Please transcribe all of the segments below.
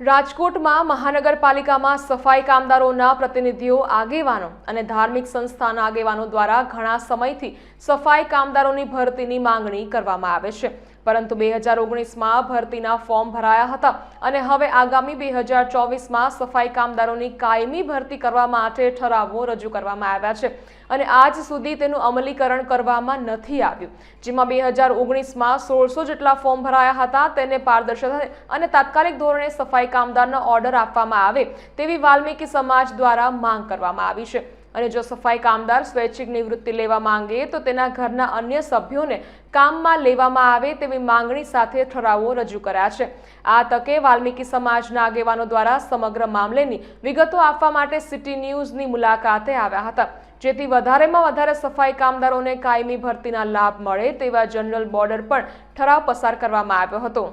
રાજકોટમાં મહાનગરપાલિકામાં સફાઈ કામદારોના પ્રતિનિધિઓ આગેવાનો અને ધાર્મિક સંસ્થાના આગેવાનો દ્વારા ઘણા સમયથી સફાઈ કામદારોની ભરતીની માંગણી કરવામાં આવે છે. પરંતુ બે હજાર ઓગણીસમાં ભરતીના ફોર્મ ભરાયા હતા અને હવે આગામી બે હજાર ચોવીસમાં સફાઈ કામદારોની કાયમી ભરતી કરવા માટે ઠરાવો રજૂ કરવામાં આવ્યા છે અને આજ સુધી તેનું અમલીકરણ કરવામાં નથી આવ્યું. જેમાં બે હજાર ઓગણીસમાં સોળસો જેટલા ફોર્મ ભરાયા હતા તેને પારદર્શક અને તાત્કાલિક ધોરણે સફાઈ કામદારનો ઓર્ડર આપવામાં આવે તેવી વાલ્મીકી સમાજ દ્વારા માંગ કરવામાં આવી છે. અને જો સફાઈ કામદાર સ્વૈચ્છિક નિવૃત્તિ લેવા માંગે તો તેના ઘરના અન્ય સભ્યોને કામમાં લેવામાં આવે તેવી માંગણી સાથે ઠરાવો રજૂ કર્યા છે. આ તકે વાલ્મીકી સમાજના આગેવાનો દ્વારા સમગ્ર મામલેની વિગતો આપવા માટે સિટી ન્યૂઝની મુલાકાતે આવ્યા હતા. જેથી વધારેમાં વધારે સફાઈ કામદારોને કાયમી ભરતીના લાભ મળે તેવા જનરલ બોર્ડર પણ ઠરાવ પસાર કરવામાં આવ્યો હતો.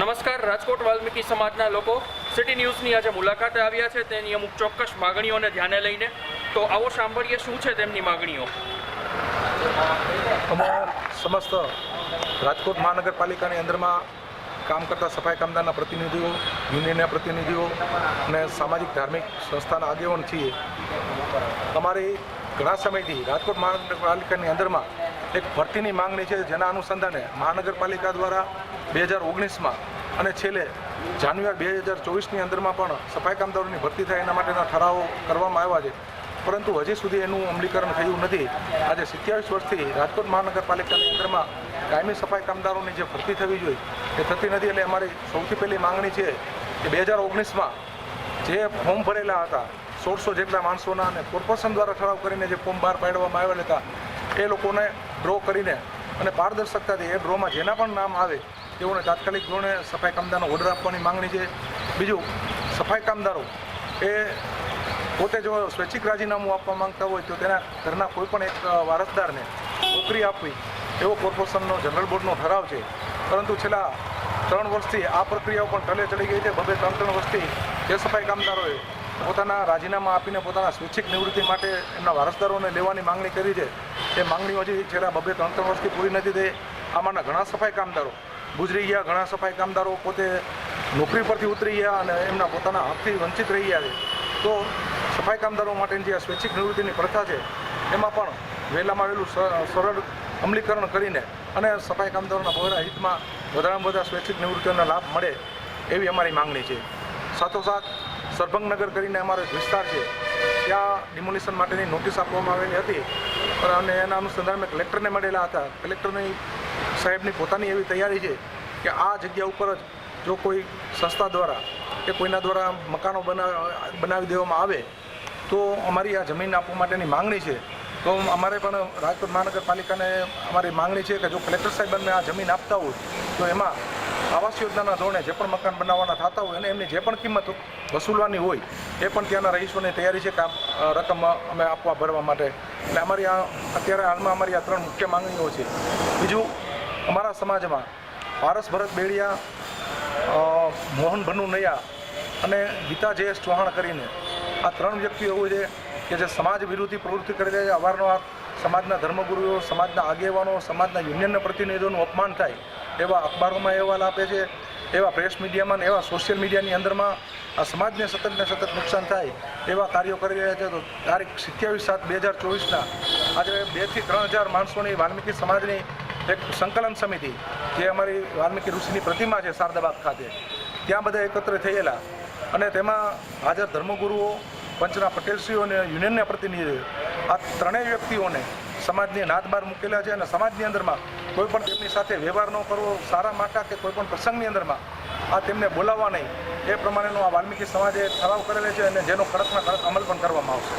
નમસ્કાર, રાજકોટ વાલ્મીકી સમાજના લોકો. સિટી ન્યૂઝની આજે મુલાકાતે આવ્યા છે. તેની અમુક ચોક્કસ માગણીઓને ધ્યાને લઈને તો આવો સાંભળીએ શું છે તેમની માગણીઓ. અમે સમસ્ત રાજકોટ મહાનગરપાલિકાની અંદરમાં કામ કરતા સફાઈ કામદારના પ્રતિનિધિઓ, યુનિયનના પ્રતિનિધિઓ અને સામાજિક, ધાર્મિક સંસ્થાના આગેવાન છીએ. અમારી ઘણા સમયથી રાજકોટ મહાનગરપાલિકાની અંદરમાં એક ભરતીની માંગણી છે જેના અનુસંધાને મહાનગરપાલિકા દ્વારા બે હજાર ઓગણીસમાં અને છેલ્લે જાન્યુઆરી બે હજાર ચોવીસની અંદરમાં પણ સફાઈ કામદારોની ભરતી થાય એના માટેના ઠરાવો કરવામાં આવ્યા છે. પરંતુ હજી સુધી એનું અમલીકરણ થયું નથી. આજે સિત્યાવીસ વર્ષથી રાજકોટ મહાનગરપાલિકાની અંદરમાં કાયમી સફાઈ કામદારોની જે ભરતી થવી જોઈએ એ થતી નથી એટલે અમારી સૌથી પહેલી માંગણી છે કે બે હજાર ઓગણીસમાં જે ફોર્મ ભરેલા હતા, સોળસો જેટલા માણસોના અને કોર્પોરેશન દ્વારા ઠરાવ કરીને જે ફોર્મ બહાર પાડવામાં આવેલા હતા, એ લોકોને ડ્રો કરીને અને પારદર્શકતાથી એ ડ્રોમાં જેના પણ નામ આવે તેઓને તાત્કાલિક ધોરણે સફાઈ કામદારનો ઓર્ડર આપવાની માંગણી છે. બીજું, સફાઈ કામદારો એ પોતે જો સ્વૈચ્છિક રાજીનામું આપવા માંગતા હોય તો તેના ઘરના કોઈ પણ એક વારસદારને નોકરી આપવી એવો કોર્પોરેશનનો, જનરલ બોર્ડનો ઠરાવ છે. પરંતુ છેલ્લા ત્રણ વર્ષથી આ પ્રક્રિયાઓ પણ ટલે ચડી ગઈ છે. બબે ત્રણ ત્રણ વર્ષથી જે સફાઈ કામદારોએ પોતાના રાજીનામા આપીને પોતાના સ્વૈચ્છિક નિવૃત્તિ માટે એમના વારસદારોને લેવાની માંગણી કરી છે, એ માંગણીઓ હજી છેલ્લા બબે ત્રણ ત્રણ વર્ષથી પૂરી નથી થઈ. આમાંના ઘણા સફાઈ કામદારો ગુજરી ગયા, ઘણા સફાઈ કામદારો પોતે નોકરી પરથી ઉતરી ગયા અને એમના પોતાના હકથી વંચિત રહી ગયા છે. તો સફાઈ કામદારો માટેની જે આ સ્વૈચ્છિક નિવૃત્તિની પ્રથા છે, એમાં પણ વહેલામાં વહેલું સરળ અમલીકરણ કરીને અને સફાઈ કામદારોના બહોળા હિતમાં વધારેમાં વધારે સ્વૈચ્છિક નિવૃત્તિઓનો લાભ મળે એવી અમારી માંગણી છે. સાથોસાથ સરભંગનગર કરીને અમારો વિસ્તાર છે, ત્યાં ડિમોલિશન માટેની નોટિસ આપવામાં આવેલી હતી અને એના અનુસંધાન મેં કલેક્ટરને મળેલા હતા. કલેક્ટરની સાહેબની પોતાની એવી તૈયારી છે કે આ જગ્યા ઉપર જ જો કોઈ સંસ્થા દ્વારા કે કોઈના દ્વારા મકાનો બના, બનાવી દેવામાં આવે, તો અમારી આ જમીન આપવા માટેની માંગણી છે. તો અમારે પણ રાજકોટ મહાનગરપાલિકાને અમારી માંગણી છે કે જો કલેક્ટર સાહેબને આ જમીન આપતા હોય, તો એમાં આવાસ યોજનાના ધોરણે જે પણ મકાન બનાવવાના થતા હોય અને એમની જે પણ કિંમત વસૂલવાની હોય, એ પણ ત્યાંના રહીશોની તૈયારી છે કે આ રકમ અમે આપવા ભરવા માટે. એટલે અમારી આ, અત્યારે હાલમાં અમારી આ ત્રણ મુખ્ય માંગણીઓ છે. બીજું અમારા સમાજમાં પારસ ભરત બેડિયા મોહન ભનુ નૈયા અને ગીતા જયેશ ચૌહાણ કરીને આ ત્રણ વ્યક્તિઓ છે કે જે સમાજ વિરોધી પ્રવૃત્તિ કરી રહ્યા છે અવારનવાર સમાજના ધર્મગુરુઓ, સમાજના આગેવાનો, સમાજના યુનિયનના પ્રતિનિધિઓનું અપમાન થાય એવા અખબારોમાં અહેવાલ આપે છે, એવા પ્રેસ મીડિયામાં એવા સોશિયલ મીડિયાની અંદરમાં આ સમાજને સતત ને સતત નુકસાન થાય એવા કાર્યો કરી રહ્યા છે. તો તારીખ સિત્યાવીસ સાત બે હજાર ચોવીસના આજે બેથી ત્રણ હજાર માણસોની વાલ્મીકી સમાજની એક સંકલન સમિતિ, જે અમારી વાલ્મીકી ઋષિની પ્રતિમા છે શારદાબાગ ખાતે. ત્યાં બધા એકત્ર થયેલા અને તેમાં હાજર ધર્મગુરુઓ, પંચના પટેલશ્રીઓ અને યુનિયનના પ્રતિનિધિઓ. આ ત્રણેય વ્યક્તિઓને સમાજની નાત બહાર મૂકેલા છે અને સમાજની અંદરમાં કોઈ પણ તેમની સાથે વ્યવહાર ન કરવો, સારા માટા કે કોઈ પણ પ્રસંગની અંદરમાં આ તેમને બોલાવવા નહીં. એ પ્રમાણેનો આ વાલ્મીકી સમાજે ઠરાવ કરેલો છે અને જેનો કડકમાં કડક અમલ પણ કરવામાં આવશે.